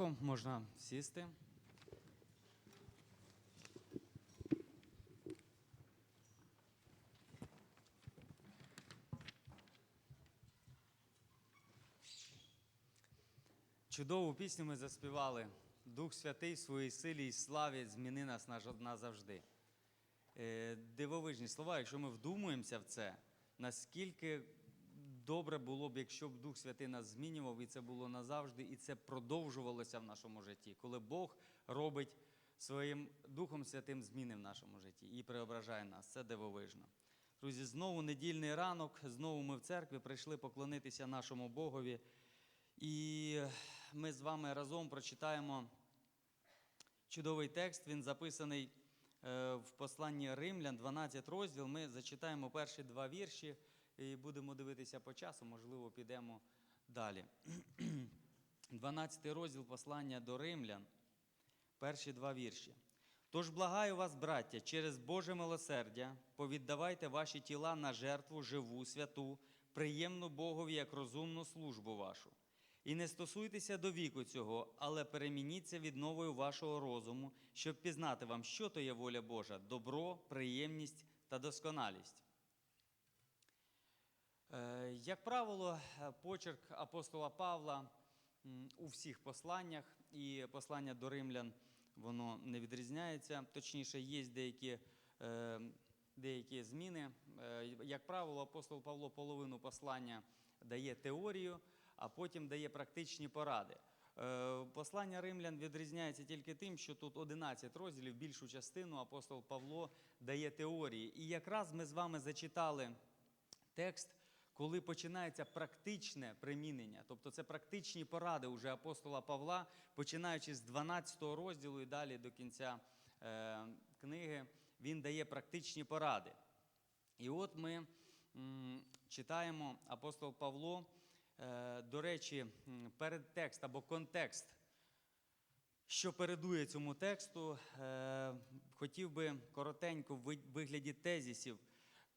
Дякую, можна сісти. Чудову пісню ми заспівали. Дух Святий в своїй силі і славі зміни нас назавжди. Е, Дивовижні слова, якщо ми вдумуємося в це, наскільки добре було б, якщо б Дух Святий нас змінював, і це було назавжди, і це продовжувалося в нашому житті, коли Бог робить своїм Духом Святим зміни в нашому житті і преображає нас. Це дивовижно. Друзі, знову недільний ранок, знову ми в церкві прийшли поклонитися нашому Богові. І ми з вами разом прочитаємо чудовий текст. Він записаний е, в посланні Римлян, 12 розділ. Ми зачитаємо перші два вірші і будемо дивитися по часу, можливо, підемо далі. 12 розділ послання до Римлян, перші два вірші. Тож благаю вас, браття, через Боже милосердя, повіддавайте ваші тіла на жертву живу, святу, приємну Богові як розумну службу вашу. І не стосуйтеся до віку цього, але перемініться відновою вашого розуму, щоб пізнати вам, що то є воля Божа, добро, приємність та досконалість. Е, Як правило, е, почерк апостола Павла у всіх посланнях, і послання до римлян воно не відрізняється. Точніше, є деякі, е, деякі зміни. Як правило, апостол Павло половину послання дає теорію, а потім дає практичні поради. Послання римлян відрізняється тільки тим, що тут 11 розділів, більшу частину апостол Павло дає теорії. І якраз ми з вами зачитали текст, коли починається практичне примінення, тобто це практичні поради уже апостола Павла, починаючи з 12 розділу і далі до кінця е, книги, він дає практичні поради. І от ми м, читаємо апостол Павло, е, до речі, передтекст або контекст що передує цьому тексту, е, хотів би коротенько в вигляді тезісів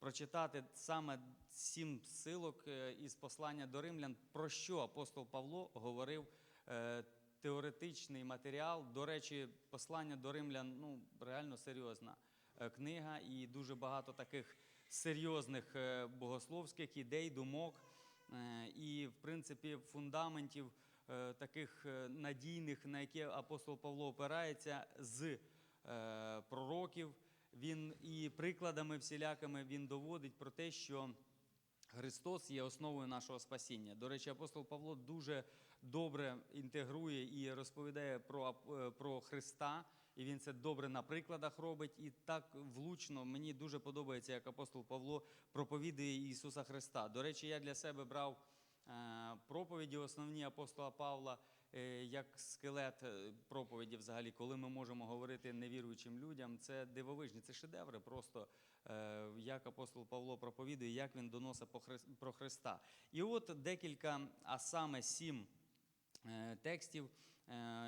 прочитати саме сім силок е, із послання до римлян, про що апостол Павло говорив е, теоретичний матеріал. До речі, послання до римлян ну, реально серйозна е, книга, і дуже багато таких серйозних богословських ідей, думок. І, в принципі, фундаментів таких надійних, на які апостол Павло опирається з пророків. Він і прикладами всілякими він доводить про те, що Христос є основою нашого спасіння. До речі, апостол Павло дуже добре інтегрує і розповідає про, е, про Христа, і він це добре на прикладах робить. І так влучно мені дуже подобається, як апостол Павло проповідує Ісуса Христа. До речі, я для себе брав е, проповіді основні апостола Павла. Е, Як скелет е, проповіді, взагалі, коли ми можемо говорити невіруючим людям, це дивовижні, це шедеври, просто е, як апостол Павло проповідує, як він доносить про Христа. І от декілька, а саме сім текстів,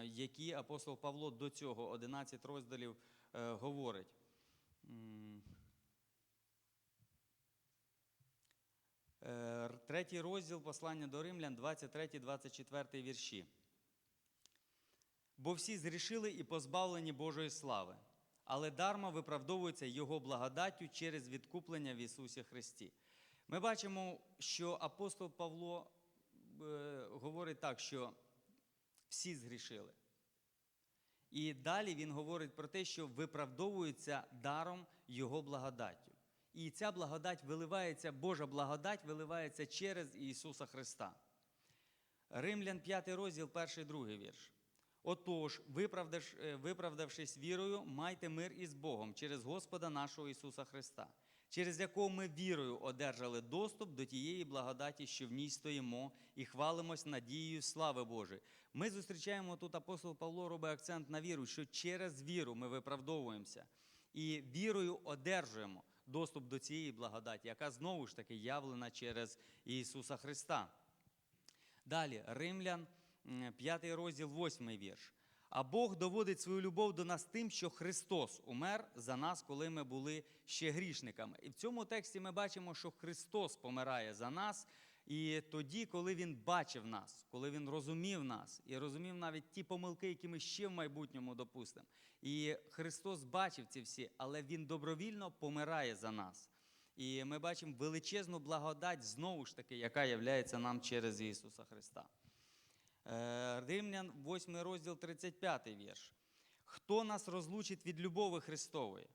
які апостол Павло до цього 11 розділів говорить. Третій розділ послання до римлян, 23-24 вірші. Бо всі зрішили і позбавлені Божої слави, але дарма виправдовуються Його благодаттю через відкуплення в Ісусі Христі. Ми бачимо, що апостол Павло е, говорить так, що всі згрішили. І далі він говорить про те, що виправдовуються даром Його благодаттю. І ця благодать виливається, Божа благодать виливається через Ісуса Христа. Римлян 5 розділ, перший другий вірш. Отож, е, виправдавшись вірою, майте мир із Богом через Господа нашого Ісуса Христа, через якого ми вірою одержали доступ до тієї благодаті, що в ній стоїмо, і хвалимось надією слави Божої. Ми зустрічаємо тут апостол Павло робить акцент на віру, що через віру ми виправдовуємося і вірою одержуємо доступ до цієї благодаті, яка знову ж таки явлена через Ісуса Христа. Далі, Римлян, 5 розділ, 8 вірш. А Бог доводить свою любов до нас тим, що Христос умер за нас, коли ми були ще грішниками. І в цьому тексті ми бачимо, що Христос помирає за нас, І тоді, коли він бачив нас, коли він розумів нас і розумів навіть ті помилки, які ми ще в майбутньому допустимо. І Христос бачив ці всі, але Він добровільно помирає за нас. І ми бачимо величезну благодать знову ж таки, яка являється нам через Ісуса Христа. Е, Римлян, 8 розділ, 35 вірш. Хто нас розлучить від любови Христової?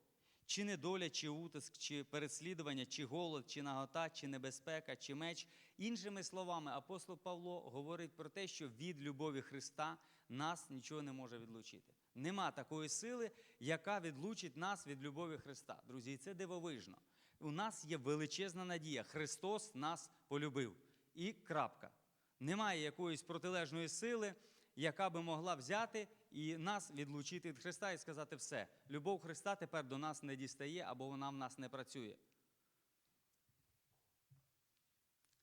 Чи недоля, чи утиск, чи переслідування, чи голод, чи нагота, чи небезпека, чи меч. Іншими словами, апостол Павло говорить про те, що від любові Христа нас нічого не може відлучити. Нема такої сили, яка відлучить нас від любові Христа. Друзі, це дивовижно. У нас є величезна надія. Христос нас полюбив. І крапка. Немає якоїсь протилежної сили, яка би могла взяти і нас відлучити від Христа і сказати все. Любов Христа тепер до нас не дістає або вона в нас не працює.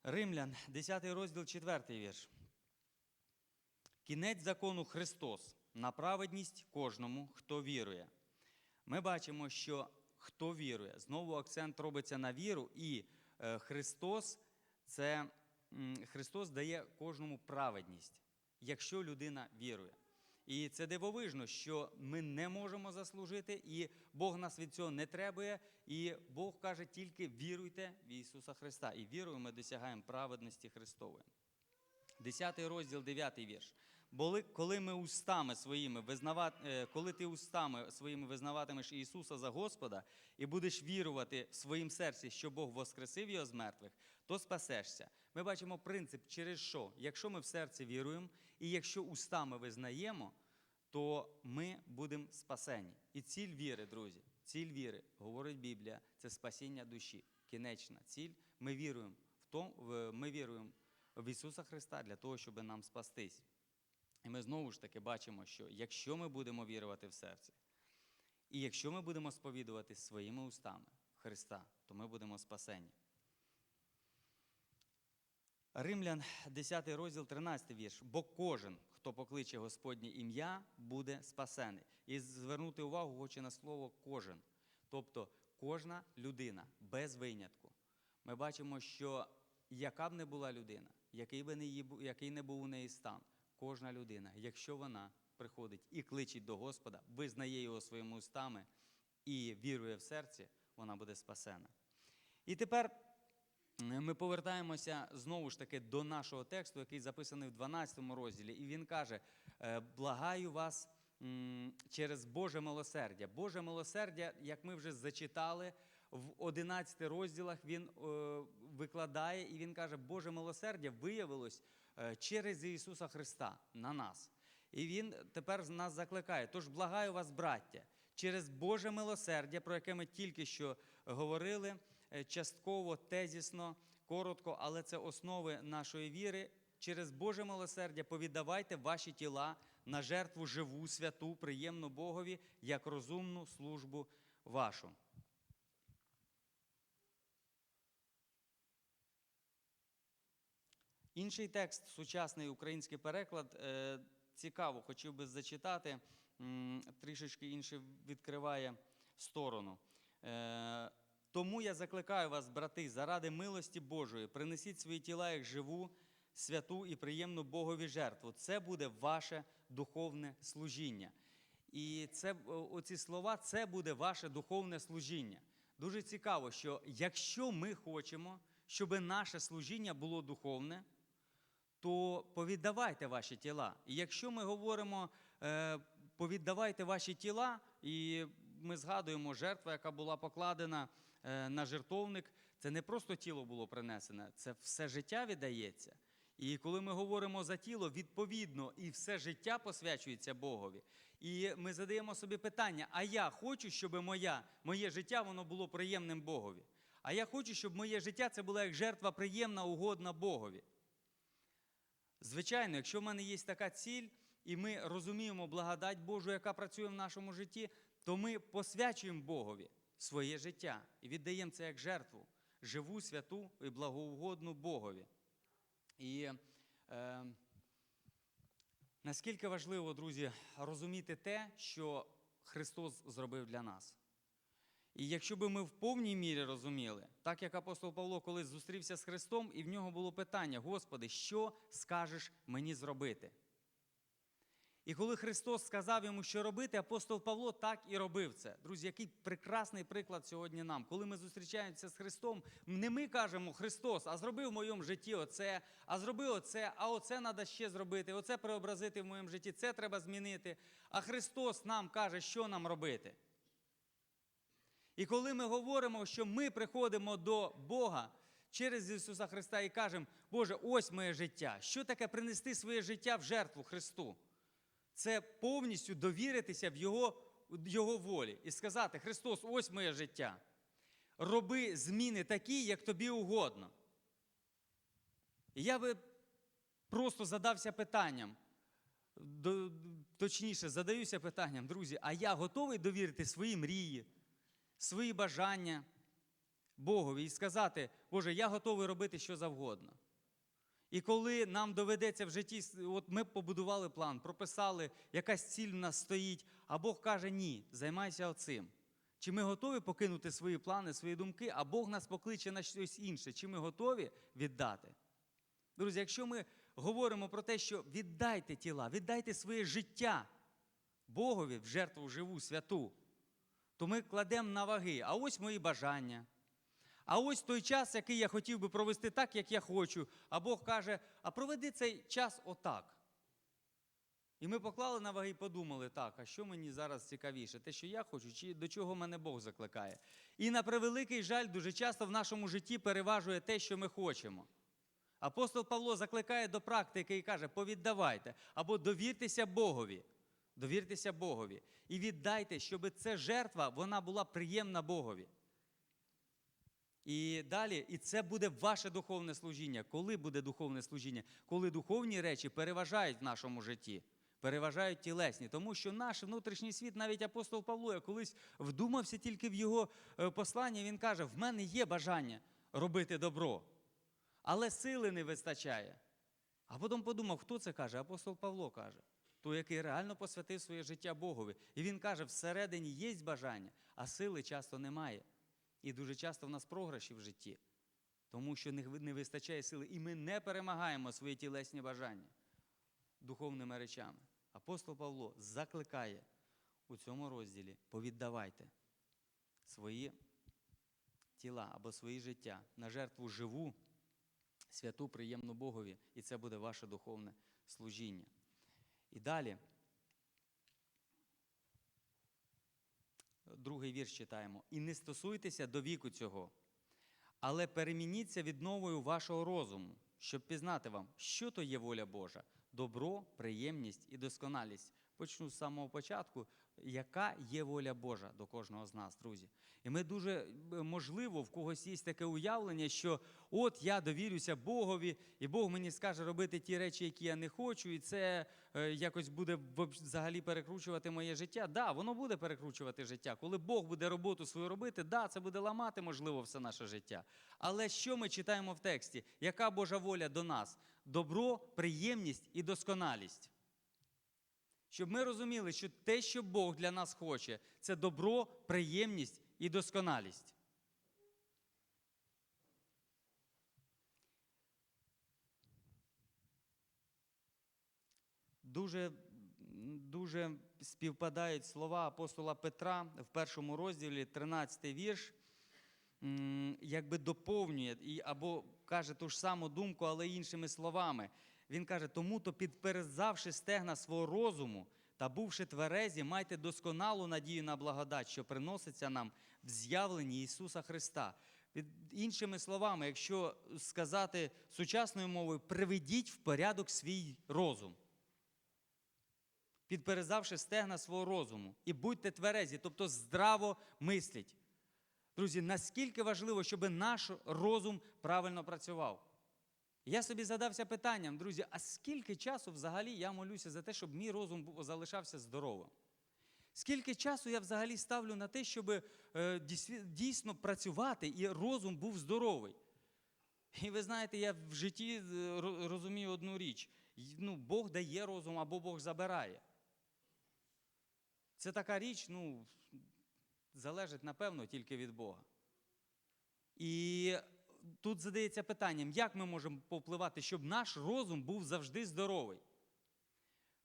Римлян, 10 розділ, 4 вірш. Кінець закону Христос на праведність кожному, хто вірує. Ми бачимо, що хто вірує, знову акцент робиться на віру, і е, Христос це Христос дає кожному праведність, якщо людина вірує. І це дивовижно, що ми не можемо заслужити, і Бог нас від цього не требує. І Бог каже тільки віруйте в Ісуса Христа. І вірою ми досягаємо праведності Христової. 10 розділ, 9 вірш. Коли ми устами своїми визнават, е, коли ти устами своїми визнаватимеш Ісуса за Господа і будеш вірувати в своїм серці, що Бог воскресив його з мертвих, то спасешся. Ми бачимо принцип, через що, якщо ми в серці віруємо, і якщо устами визнаємо, то ми будемо спасені. І ціль віри, друзі, ціль віри, говорить Біблія, це спасіння душі. Кінечна ціль. Ми віруємо в том, ми віруємо в Ісуса Христа для того, щоб нам спастись. І ми знову ж таки бачимо, що якщо ми будемо вірувати в серці, і якщо ми будемо сповідувати своїми устами Христа, то ми будемо спасені. Римлян, 10 розділ, 13 вірш. Бо кожен, хто покличе Господнє ім'я, буде спасений. І звернути увагу хочу на слово кожен. Тобто кожна людина без винятку. Ми бачимо, що яка б не була людина, який би не, її який не був у неї стан, кожна людина, якщо вона приходить і кличить до Господа, визнає його своїми устами і вірує в серці, вона буде спасена. І тепер ми повертаємося знову ж таки до нашого тексту, який записаний в 12 розділі. І він каже: е, благаю вас через Боже милосердя. Боже милосердя, як ми вже зачитали, в 11 розділах він е, викладає, і він каже, Боже милосердя виявилось е, через Ісуса Христа на нас. І він тепер нас закликає. Тож благаю вас, браття, через Боже милосердя, про яке ми тільки що говорили, частково, тезісно, коротко, але це основи нашої віри. Через Боже милосердя повіддавайте ваші тіла на жертву живу, святу, приємну Богові, як розумну службу вашу. Інший текст, сучасний український переклад, е, цікаво, хотів би зачитати, трішечки інше відкриває сторону. Тому я закликаю вас, брати, заради милості Божої, принесіть свої тіла як живу, святу і приємну Богові жертву. Це буде ваше духовне служіння. І це, оці слова, це буде ваше духовне служіння. Дуже цікаво, що якщо ми хочемо, щоб наше служіння було духовне, то повіддавайте ваші тіла. І якщо ми говоримо, е, повіддавайте ваші тіла, і ми згадуємо жертву, яка була покладена на жертовник, це не просто тіло було принесене, це все життя віддається. І коли ми говоримо за тіло, відповідно, і все життя посвячується Богові. І ми задаємо собі питання: а я хочу, щоб моя, моє життя воно було приємним Богові. А я хочу, щоб моє життя це була як жертва приємна, угодна Богові. Звичайно, якщо в мене є така ціль, і ми розуміємо благодать Божу, яка працює в нашому житті, то ми посвячуємо Богові своє життя і віддаємо це як жертву, живу, святу і благоугодну Богові. І е, наскільки важливо, друзі, розуміти те, що Христос зробив для нас. І якщо би ми в повній мірі розуміли, так як апостол Павло колись зустрівся з Христом, і в нього було питання: Господи, що скажеш мені зробити? І коли Христос сказав йому, що робити, апостол Павло так і робив це. Друзі, який прекрасний приклад сьогодні нам. Коли ми зустрічаємося з Христом, не ми кажемо Христос, а зроби в моєму житті оце, а зроби оце, а оце треба ще зробити, оце преобразити в моєму житті, це треба змінити. А Христос нам каже, що нам робити. І коли ми говоримо, що ми приходимо до Бога через Ісуса Христа і кажемо, Боже, ось моє життя. Що таке принести своє життя в жертву Христу? Це повністю довіритися в Його, Його волі і сказати: Христос, ось моє життя. Роби зміни такі, як тобі угодно. І я би просто задався питанням, точніше, задаюся питанням, друзі, а я готовий довірити свої мрії, свої бажання Богові і сказати, Боже, я готовий робити що завгодно. І коли нам доведеться в житті, от ми побудували план, прописали, якась ціль в нас стоїть, а Бог каже, ні, займайся оцим. Чи ми готові покинути свої плани, свої думки, а Бог нас покличе на щось інше? Чи ми готові віддати? Друзі, якщо ми говоримо про те, що віддайте тіла, віддайте своє життя Богові в жертву живу, святу, то ми кладемо на ваги. А ось мої бажання. А ось той час, який я хотів би провести так, як я хочу. А Бог каже: а проведи цей час отак. І ми поклали на ваги і подумали, так, а що мені зараз цікавіше? Те, що я хочу, чи до чого мене Бог закликає? І на превеликий жаль, дуже часто в нашому житті переважує те, що ми хочемо. Апостол Павло закликає до практики і каже: повіддавайте або довіртеся Богові. Довіртеся Богові. І віддайте, щоб ця жертва вона була приємна Богові. І далі, і це буде ваше духовне служіння. Коли буде духовне служіння? Коли духовні речі переважають в нашому житті, переважають тілесні. Тому що наш внутрішній світ, навіть апостол Павло, я колись вдумався тільки в його е, посланні, він каже: в мене є бажання робити добро, але сили не вистачає. А потім подумав, хто це каже? Апостол Павло каже. Той, який реально посвятив своє життя Богові. І він каже, всередині є бажання, а сили часто немає. І дуже часто в нас програші в житті, тому що не вистачає сили, і ми не перемагаємо свої тілесні бажання духовними речами. Апостол Павло закликає у цьому розділі: повіддавайте свої тіла або свої життя на жертву живу, святу, приємну Богові, і це буде ваше духовне служіння. І далі. Другий вірш читаємо. І не стосуйтеся до віку цього, але перемініться відновою вашого розуму, щоб пізнати вам, що то є воля Божа, добро, приємність і досконалість. Почну з самого початку, яка є воля Божа до кожного з нас, друзі. І ми дуже е, можливо, в когось є таке уявлення, що от я довірюся Богові, і Бог мені скаже робити ті речі, які я не хочу, і це е, якось буде взагалі перекручувати моє життя. Да, воно буде перекручувати життя. Коли Бог буде роботу свою робити, да, це буде ламати, можливо, все наше життя. Але що ми читаємо в тексті? Яка Божа воля до нас? Добро, приємність і досконалість. Щоб ми розуміли, що те, що Бог для нас хоче, це добро, приємність і досконалість. Дуже, дуже співпадають слова апостола Петра в першому розділі, 13 вірш, якби доповнює або каже ту ж саму думку, але іншими словами. Він каже: тому то, підперезавши стегна свого розуму та бувши тверезі, майте досконалу надію на благодать, що приноситься нам в з'явленні Ісуса Христа. Під іншими словами, якщо сказати сучасною мовою, приведіть в порядок свій розум підперезавши стегна свого розуму, і будьте тверезі, тобто здраво мисліть. Друзі, наскільки важливо, щоб наш розум правильно працював? Я собі задався питанням, друзі, а скільки часу взагалі я молюся за те, щоб мій розум залишався здоровим? Скільки часу я взагалі ставлю на те, щоб е, дійсно працювати і розум був здоровий? І ви знаєте, я в житті е, розумію одну річ: ну, Бог дає розум або Бог забирає. Це така річ, ну, залежить, напевно, тільки від Бога. І тут задається питанням, як ми можемо повпливати, щоб наш розум був завжди здоровий.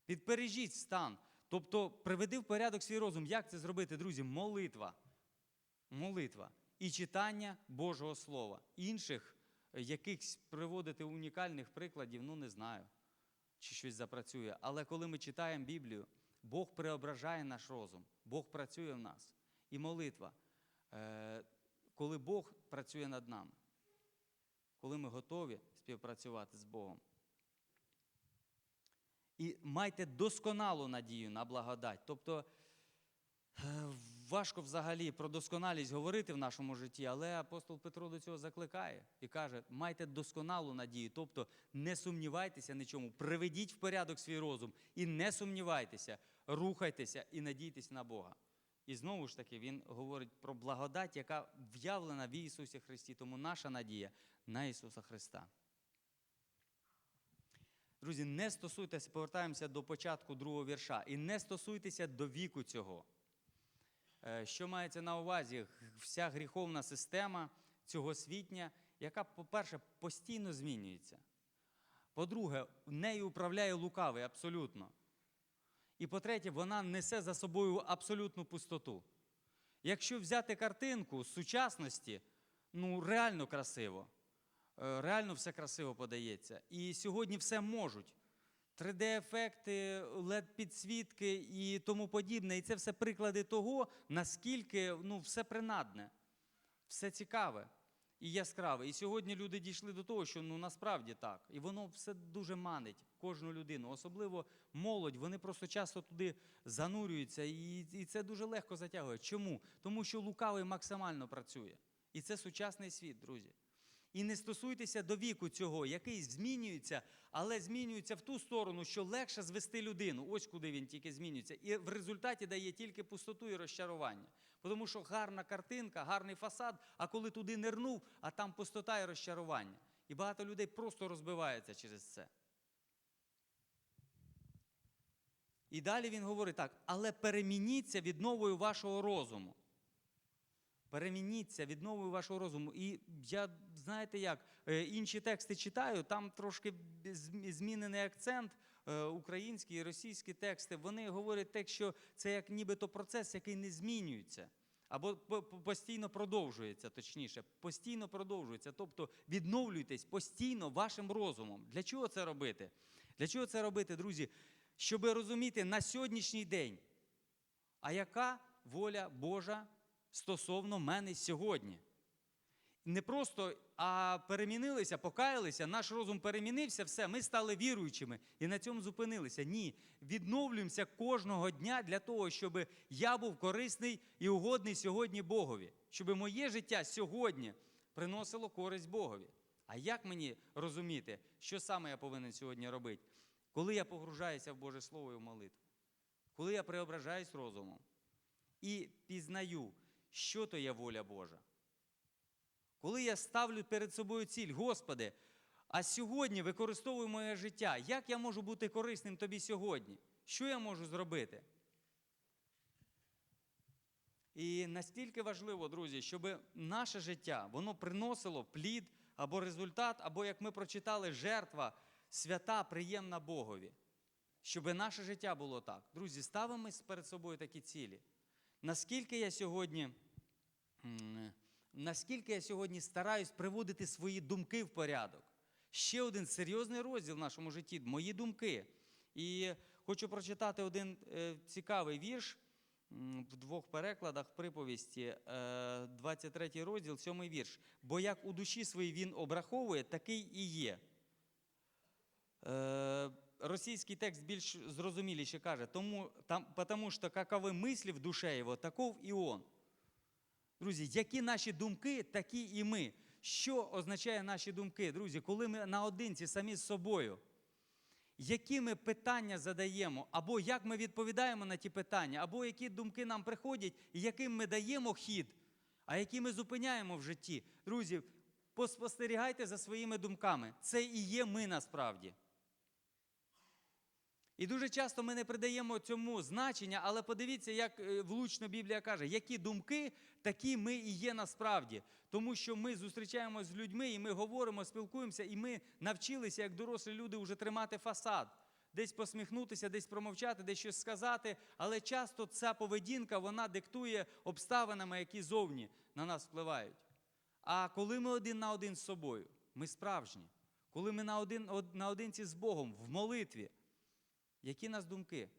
Підпережіть стан. Тобто приведи в порядок свій розум. Як це зробити, друзі? Молитва. Молитва і читання Божого Слова. Інших якихось приводити унікальних прикладів, ну не знаю, чи щось запрацює. Але коли ми читаємо Біблію, Бог преображає наш розум, Бог працює в нас. І молитва, е, коли Бог працює над нами, коли ми готові співпрацювати з Богом. І майте досконалу надію на благодать. Тобто е, важко взагалі про досконалість говорити в нашому житті, але апостол Петро до цього закликає і каже: майте досконалу надію, тобто не сумнівайтеся нічому, приведіть в порядок свій розум і не сумнівайтеся, рухайтеся і надійтесь на Бога. І знову ж таки, він говорить про благодать, яка в'явлена в Ісусі Христі. Тому наша надія на Ісуса Христа. Друзі, не стосуйтеся, повертаємося до початку другого вірша, і не стосуйтеся до віку цього. Е, Що мається на увазі? Вся гріховна система цього світня, яка, по-перше, постійно змінюється. По-друге, нею управляє лукавий абсолютно. І по-третє, вона несе за собою абсолютну пустоту. Якщо взяти картинку з сучасності, ну реально красиво. Е, Реально все красиво подається. І сьогодні все можуть. 3D-ефекти, LED-підсвітки і тому подібне. І це все приклади того, наскільки ну, все принадне, все цікаве і яскраве. І сьогодні люди дійшли до того, що ну, насправді так. І воно все дуже манить кожну людину, особливо молодь. Вони просто часто туди занурюються, і, і це дуже легко затягує. Чому? Тому що лукавий максимально працює. І це сучасний світ, друзі. І не стосуйтеся до віку цього, який змінюється, але змінюється в ту сторону, що легше звести людину. Ось куди він тільки змінюється. І в результаті дає тільки пустоту і розчарування. Тому що гарна картинка, гарний фасад, а коли туди нирнув, а там пустота і розчарування. І багато людей просто розбивається через це. І далі він говорить так, але перемініться відновою вашого розуму. Перемініться відновою вашого розуму. І я, знаєте як, е, інші тексти читаю, там трошки змінений акцент, е, українські і російські тексти. Вони говорять так, що це як нібито процес, який не змінюється. Або по- по- постійно продовжується, точніше, постійно продовжується. Тобто відновлюйтесь постійно вашим розумом. Для чого це робити? Для чого це робити, друзі? Щоб розуміти на сьогоднішній день, а яка воля Божа стосовно мене сьогодні. Не просто, а перемінилися, покаялися, наш розум перемінився, все, ми стали віруючими і на цьому зупинилися. Ні, відновлюємося кожного дня для того, щоб я був корисний і угодний сьогодні Богові, щоб моє життя сьогодні приносило користь Богові. А як мені розуміти, що саме я повинен сьогодні робити? Коли я погружаюся в Боже Слово і в молитву, коли я преображаюсь розумом і пізнаю, що то є воля Божа. Коли я ставлю перед собою ціль, Господи, а сьогодні використовую моє життя, як я можу бути корисним тобі сьогодні? Що я можу зробити? І настільки важливо, друзі, щоб наше життя воно приносило плід або результат, або, як ми прочитали, жертва свята, приємна Богові. Щоб наше життя було так. Друзі, ставимо перед собою такі цілі. Наскільки я сьогодні, наскільки я сьогодні стараюсь приводити свої думки в порядок? Ще один серйозний розділ в нашому житті мої думки. І хочу прочитати один е, цікавий вірш в двох перекладах приповісті, е, 23 розділ, 7 вірш. Бо як у душі своїй він обраховує, такий і є. Е, Російський текст більш зрозуміліше каже, тому, там, потому що какові мислі в душе його, таков і он. Друзі, які наші думки, такі і ми. Що означає наші думки, друзі, коли ми наодинці самі з собою? Які ми питання задаємо, або як ми відповідаємо на ті питання, або які думки нам приходять, і яким ми даємо хід, а які ми зупиняємо в житті. Друзі, поспостерігайте за своїми думками. Це і є ми насправді. І дуже часто ми не придаємо цьому значення, але подивіться, як е, влучно Біблія каже, які думки, такі ми і є насправді. Тому що ми зустрічаємося з людьми, і ми говоримо, спілкуємося, і ми навчилися, як дорослі люди, вже тримати фасад. Десь посміхнутися, десь промовчати, десь щось сказати. Але часто ця поведінка вона диктує обставинами, які зовні на нас впливають. А коли ми один на один з собою, ми справжні. Коли ми на один, од- наодинці з Богом в молитві, які нас думки?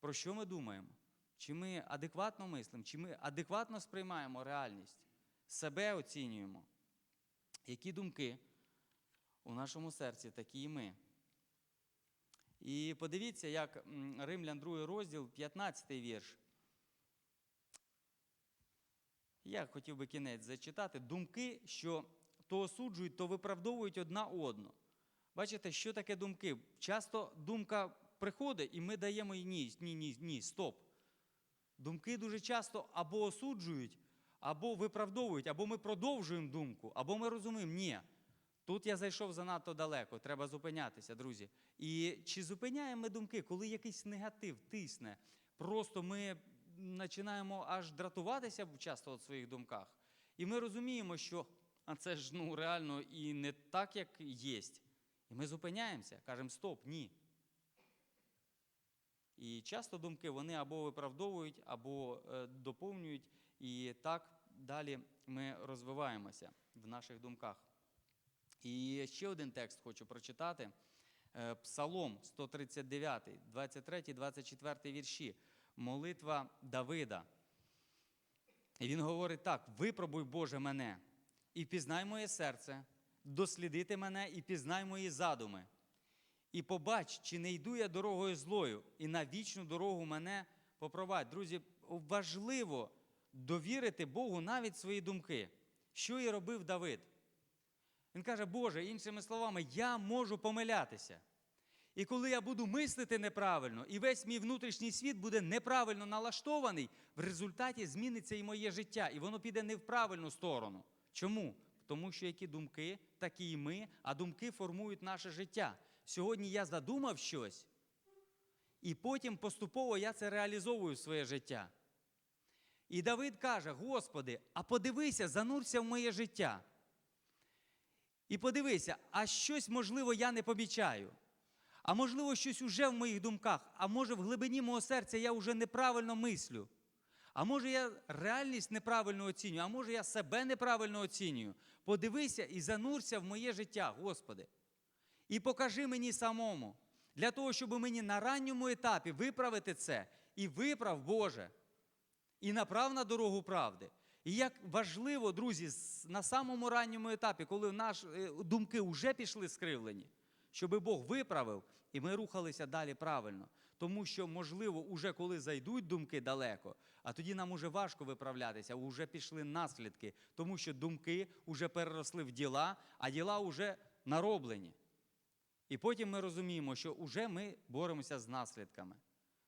Про що ми думаємо? Чи ми адекватно мислимо, чи ми адекватно сприймаємо реальність, себе оцінюємо? Які думки у нашому серці, такі і ми. І подивіться, як Римлян 2 розділ, 15 вірш. Я хотів би кінець зачитати. Думки, що то осуджують, то виправдовують одна одну. Бачите, що таке думки? Часто думка приходить, і ми даємо їй ні, ні, ні, ні, стоп. Думки дуже часто або осуджують, або виправдовують, або ми продовжуємо думку, або ми розуміємо, ні, тут я зайшов занадто далеко, треба зупинятися, друзі. І чи зупиняємо ми думки, коли якийсь негатив тисне, просто ми починаємо аж дратуватися часто в своїх думках. І ми розуміємо, що а це ж ну, реально і не так, як є. І ми зупиняємося, кажемо стоп, ні. І часто думки вони або виправдовують, або е, доповнюють, і так далі ми розвиваємося в наших думках. І ще один текст хочу прочитати. Е, Псалом 139, 23, 24 вірші. Молитва Давида. І він говорить так: випробуй, Боже, мене, і пізнай моє серце, дослідити мене і пізнай мої задуми. І побач, чи не йду я дорогою злою, і на вічну дорогу мене попровадь. Друзі, важливо довірити Богу навіть свої думки. Що і робив Давид. Він каже, Боже, іншими словами, я можу помилятися. І коли я буду мислити неправильно, і весь мій внутрішній світ буде неправильно налаштований, в результаті зміниться і моє життя, і воно піде не в правильну сторону. Чому? Тому що які думки, такі і ми, а думки формують наше життя. Сьогодні я задумав щось, і потім поступово я це реалізовую в своє життя. І Давид каже: Господи, а подивися, занурся в моє життя. І подивися, а щось, можливо, я не помічаю. А можливо, щось уже в моїх думках, а може, в глибині мого серця я вже неправильно мислю. А може, я реальність неправильно оцінюю, а може, я себе неправильно оцінюю. Подивися і занурся в моє життя, Господи. І покажи мені самому, для того, щоб мені на ранньому етапі виправити це і виправ, Боже, і направ на дорогу правди. І як важливо, друзі, на самому ранньому етапі, коли наші е, думки вже пішли скривлені, щоб Бог виправив, і ми рухалися далі правильно. Тому що, можливо, уже коли зайдуть думки далеко, а тоді нам уже важко виправлятися, вже пішли наслідки, тому що думки вже переросли в діла, а діла вже нароблені. І потім ми розуміємо, що вже ми боремося з наслідками.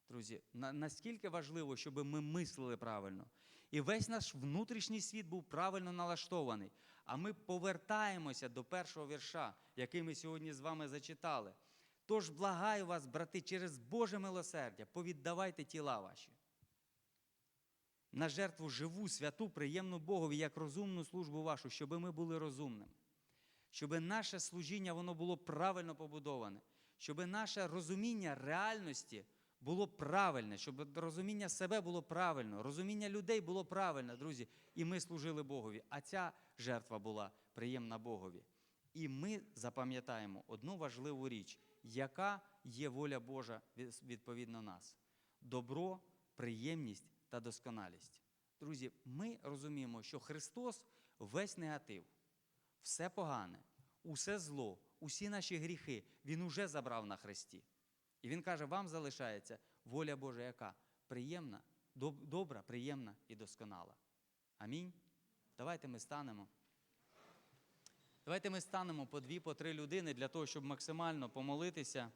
Друзі, на- наскільки важливо, щоб ми мислили правильно. І весь наш внутрішній світ був правильно налаштований. А ми повертаємося до першого вірша, який ми сьогодні з вами зачитали. Тож благаю вас, брати, через Боже милосердя, повіддавайте тіла ваші. На жертву живу, святу, приємну Богові, як розумну службу вашу, щоб ми були розумними щоб наше служіння воно було правильно побудоване, щоб наше розуміння реальності було правильне, щоб розуміння себе було правильно, розуміння людей було правильне, друзі. І ми служили Богові. А ця жертва була приємна Богові. І ми запам'ятаємо одну важливу річ, яка є воля Божа відповідно нас: добро, приємність та досконалість. Друзі, ми розуміємо, що Христос весь негатив все погане, усе зло, усі наші гріхи Він уже забрав на хресті. І Він каже, вам залишається воля Божа, яка приємна, добра, приємна і досконала. Амінь. Давайте ми станемо. Давайте ми станемо по дві, по три людини для того, щоб максимально помолитися.